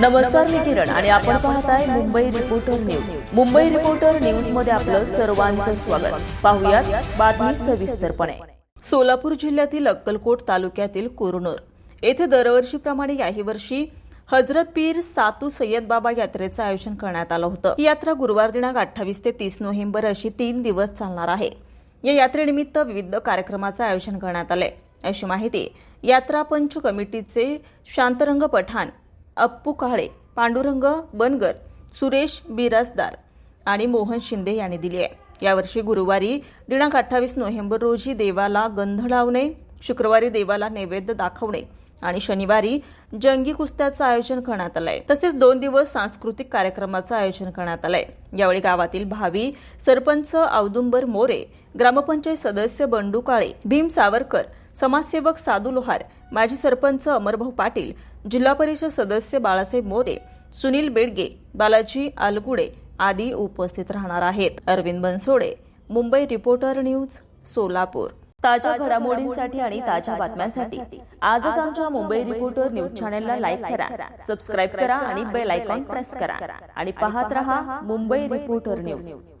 नमस्कार मी किरण आणि आपण पाहताय Mumbai reporter news Mumbai reporter न्यूजमध्ये आपलं सर्वांचं स्वागत. पाहुयात बातमी सविस्तरपणे. सोलापूर जिल्ह्यातील अक्कलकोट तालुक्यातील कुरनूर. येथे दरवर्षीप्रमाणे याही वर्षी हजरत पीर सातू सय्यद बाबा यात्रेचं आयोजन करण्यात आलं होतं. ही यात्रा गुरुवार दिनांक अठ्ठावीस ते तीस नोव्हेंबर अशी तीन दिवस चालणार आहे. या यात्रेनिमित्त विविध कार्यक्रमाचं आयोजन करण्यात आलंय. अशी माहिती यात्रा पंच कमिटीचे शांतरंग पठाण अप्पू काळे पांडुरंग बनगर सुरेश बिराजदार आणि मोहन शिंदे यांनी दिली आहे. यावर्षी गुरुवारी दिनांक अठ्ठावीस नोव्हेंबर रोजी देवाला गंध लावणे शुक्रवारी देवाला नैवेद्य दाखवणे आणि शनिवारी जंगी कुस्त्याचं आयोजन करण्यात आलंय. तसेच दोन दिवस सांस्कृतिक कार्यक्रमाचं आयोजन करण्यात आलंय. यावेळी गावातील भावी सरपंच औदुंबर मोरे ग्रामपंचायत सदस्य बंडू काळे भीम सावरकर समाजसेवक साधू लोहार माजी सरपंच अमरभाऊ पाटील जिल्हा परिषद सदस्य बाळासाहेब मोरे सुनील बेडगे बालाजी आलगुडे आदी उपस्थित राहणार आहेत. Arvind Bansode Mumbai reporter news Solapur. ताज्या घडामोडींसाठी आणि ताज्या बातम्यांसाठी आजच आमच्या मुंबई रिपोर्टर न्यूज चॅनलला लाईक करा सबस्क्राईब करा आणि बेल आयकॉन प्रेस करा. आणि पाहत रहा मुंबई रिपोर्टर न्यूज.